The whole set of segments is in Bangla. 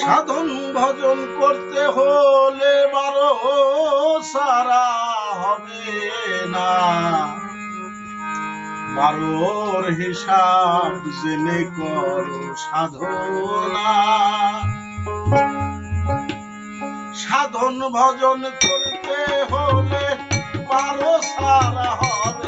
সাধন ভজন করতে হলে বারো সারা হবে না। বারোর হিসাব জেনে কর সাধনা। সাধন ভজন করতে হলে বারো সারা হবে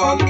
all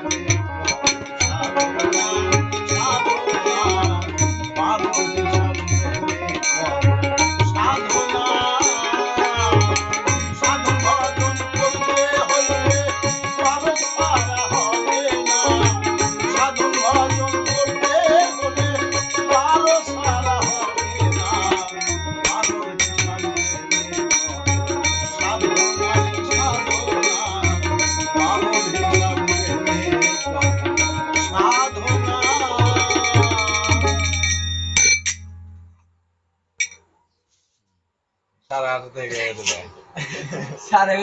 那个怎么。下那个